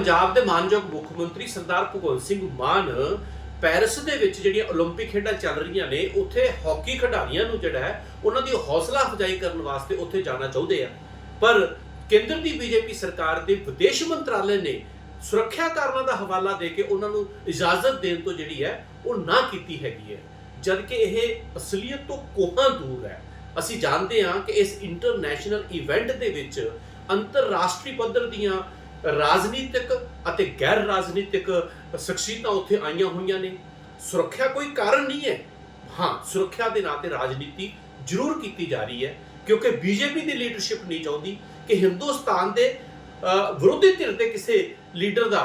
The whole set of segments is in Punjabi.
ਪੰਜਾਬ ਦੇ ਮਾਨਯੋਗ ਮੁੱਖ ਮੰਤਰੀ ਸਰਦਾਰ ਭਗਵੰਤ ਸਿੰਘ ਮਾਨ ਪੈਰਿਸ ਦੇ ਵਿੱਚ ਜਿਹੜੀਆਂ 올림픽 ਖੇਡਾਂ ਚੱਲ ਰਹੀਆਂ ਨੇ ਉੱਥੇ ਹਾਕੀ ਖਿਡਾਰੀਆਂ ਨੂੰ ਜਿਹੜਾ ਹੈ ਉਹਨਾਂ ਦੀ ਹੌਸਲਾ ਅਫਜ਼ਾਈ ਕਰਨ ਵਾਸਤੇ ਉੱਥੇ ਜਾਣਾ ਚਾਹੁੰਦੇ ਆ ਪਰ ਕੇਂਦਰ ਦੀ ਬੀਜੇਪੀ ਸਰਕਾਰ ਦੇ ਵਿਦੇਸ਼ ਮੰਤਰਾਲੇ ਨੇ ਸੁਰੱਖਿਆ ਕਾਰਨਾਂ ਦਾ ਹਵਾਲਾ ਦੇ ਕੇ ਉਹਨਾਂ ਨੂੰ ਇਜਾਜ਼ਤ ਦੇਣ ਤੋਂ ਜਿਹੜੀ ਹੈ ਉਹ ਨਾ ਕੀਤੀ ਹੈਗੀ ਹੈ ਜਦ ਕਿ ਇਹ ਅਸਲੀਅਤ ਤੋਂ ਕੋਹਾਂ ਦੂਰ ਹੈ ਅਸੀਂ ਜਾਣਦੇ ਹਾਂ ਕਿ ਇਸ ਇੰਟਰਨੈਸ਼ਨਲ ਇਵੈਂਟ ਦੇ ਵਿੱਚ ਅੰਤਰਰਾਸ਼ਟਰੀ ਪੱਧਰ ਦੀਆਂ ਰਾਜਨੀਤਿਕ ਅਤੇ ਗੈਰ ਰਾਜਨੀਤਿਕ ਸ਼ਖਸੀਅਤਾਂ ਉੱਥੇ ਆਈਆਂ ਹੋਈਆਂ ਨੇ। ਸੁਰੱਖਿਆ ਕੋਈ ਕਾਰਨ ਨਹੀਂ ਹੈ। ਹਾਂ, ਸੁਰੱਖਿਆ ਦੇ ਨਾਂ ਤੇ ਰਾਜਨੀਤੀ ਜ਼ਰੂਰ ਕੀਤੀ ਜਾ ਰਹੀ ਹੈ, ਕਿਉਂਕਿ ਬੀਜੇਪੀ ਦੀ ਲੀਡਰਸ਼ਿਪ ਨਹੀਂ ਚਾਹੁੰਦੀ ਕਿ ਹਿੰਦੁਸਤਾਨ ਦੇ ਵਿਰੋਧੀ ਧਿਰ ਦੇ ਕਿਸੇ ਲੀਡਰ ਦਾ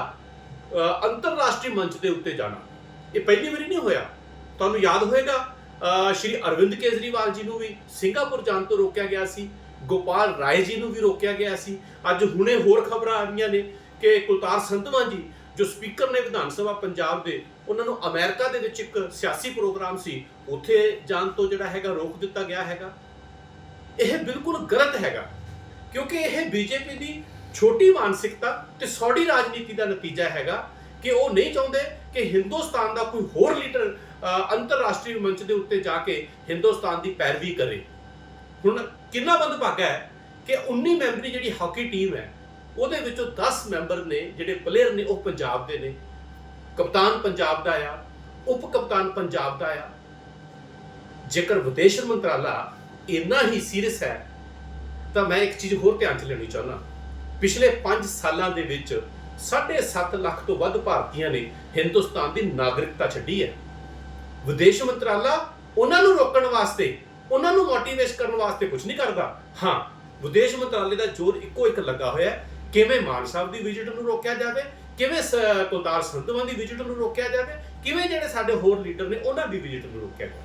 ਅੰਤਰਰਾਸ਼ਟਰੀ ਮੰਚ ਦੇ ਉੱਤੇ ਜਾਣਾ। ਇਹ ਪਹਿਲੀ ਵਾਰੀ ਨਹੀਂ ਹੋਇਆ। ਤੁਹਾਨੂੰ ਯਾਦ ਹੋਵੇਗਾ ਸ਼੍ਰੀ ਅਰਵਿੰਦ ਕੇਜਰੀਵਾਲ ਜੀ ਨੂੰ ਵੀ ਸਿੰਗਾਪੁਰ ਜਾਣ ਤੋਂ ਰੋਕਿਆ ਗਿਆ ਸੀ। ਗੋਪਾਲ ਰਾਏ ਜੀ ਨੂੰ ਵੀ ਰੋਕਿਆ ਗਿਆ ਸੀ। ਅੱਜ ਹੁਣੇ ਹੋਰ ਖਬਰਾਂ ਆ ਰਹੀਆਂ ਨੇ ਕਿ ਕੁਲਤਾਰ ਸੰਧਵਾ ਜੀ, ਜੋ ਸਪੀਕਰ ਨੇ ਵਿਧਾਨ ਸਭਾ ਪੰਜਾਬ ਦੇ, ਉਹਨਾਂ ਨੂੰ ਅਮਰੀਕਾ ਦੇ ਵਿੱਚ ਇੱਕ ਸਿਆਸੀ ਪ੍ਰੋਗਰਾਮ ਸੀ। ਉੱਥੇ ਜਾਣ ਤੋਂ ਜਿਹੜਾ ਹੈਗਾ, ਰੋਕ ਦਿੱਤਾ ਗਿਆ ਹੈਗਾ। ਇਹ ਬਿਲਕੁਲ ਗਲਤ ਹੈਗਾ, ਕਿਉਂਕਿ ਇਹ ਬੀਜੇਪੀ ਦੀ ਛੋਟੀ ਮਾਨਸਿਕਤਾ ਤੇ ਸੌੜੀ ਰਾਜਨੀਤੀ ਦਾ ਨਤੀਜਾ ਹੈਗਾ ਕਿ ਉਹ ਨਹੀਂ ਚਾਹੁੰਦੇ ਕਿ ਹਿੰਦੁਸਤਾਨ ਦਾ ਕੋਈ ਹੋਰ ਲੀਡਰ ਅੰਤਰਰਾਸ਼ਟਰੀ ਮੰਚ ਦੇ ਉੱਤੇ ਜਾ ਕੇ ਹਿੰਦੁਸਤਾਨ ਦੀ ਪੈਰਵੀ ਕਰੇ। ਹੁਣ ਕਿੰਨਾ ਬੰਦ ਭਾਗਾ ਹੈ ਕਿ 19 ਮੈਂਬਰੀ ਜਿਹੜੀ ਹਾਕੀ ਟੀਮ ਹੈ, ਉਹਦੇ ਵਿੱਚੋਂ 10 ਮੈਂਬਰ ਨੇ ਜਿਹੜੇ ਪਲੇਅਰ ਨੇ, ਉਹ ਪੰਜਾਬ ਦੇ ਨੇ। ਕਪਤਾਨ ਪੰਜਾਬ ਦਾ ਆ, ਉਪ ਕਪਤਾਨ ਪੰਜਾਬ ਦਾ ਆ। ਜੇਕਰ ਵਿਦੇਸ਼ ਮੰਤਰਾਲਾ ਇੰਨਾ ਹੀ ਸੀਰੀਅਸ ਹੈ, ਤਾਂ ਮੈਂ ਇੱਕ ਚੀਜ਼ ਹੋਰ ਧਿਆਨ 'ਚ ਲੈਣੀ ਚਾਹੁੰਦਾ। ਪਿਛਲੇ 5 ਸਾਲਾਂ ਦੇ ਵਿੱਚ 7.5 ਲੱਖ ਤੋਂ ਵੱਧ ਭਾਰਤੀਆਂ ਨੇ ਹਿੰਦੁਸਤਾਨ ਦੀ ਨਾਗਰਿਕਤਾ ਛੱਡੀ ਹੈ। ਵਿਦੇਸ਼ ਮੰਤਰਾਲਾ ਉਹਨਾਂ ਨੂੰ ਰੋਕਣ ਵਾਸਤੇ ਉਹਨਾਂ ਨੂੰ ਮੋਟੀਵੇਟ ਕਰਨ ਵਾਸਤੇ ਕੁਝ ਨਹੀਂ ਕਰਦਾ। ਹਾਂ, ਵਿਦੇਸ਼ ਮੰਤਰਾਲੇ ਦਾ ਜ਼ੋਰ ਇੱਕੋ ਇੱਕ ਲੱਗਾ ਹੋਇਆ ਹੈ। ਕਿਵੇਂ ਮਾਨ ਸਾਹਿਬ ਦੀ ਵਿਜ਼ਿਟ ਨੂੰ ਰੋਕਿਆ ਜਾਵੇ, ਕਿਵੇਂ ਸ- ਕੁਲਤਾਰ ਸੰਧਵਾਂ ਦੀ ਵਿਜ਼ਿਟ ਨੂੰ ਰੋਕਿਆ ਜਾਵੇ, ਕਿਵੇਂ ਜਿਹੜੇ ਸਾਡੇ ਹੋਰ ਲੀਡਰ ਨੇ ਉਹਨਾਂ ਦੀ ਵਿਜ਼ਿਟ ਨੂੰ ਰੋਕਿਆ ਜਾਵੇ।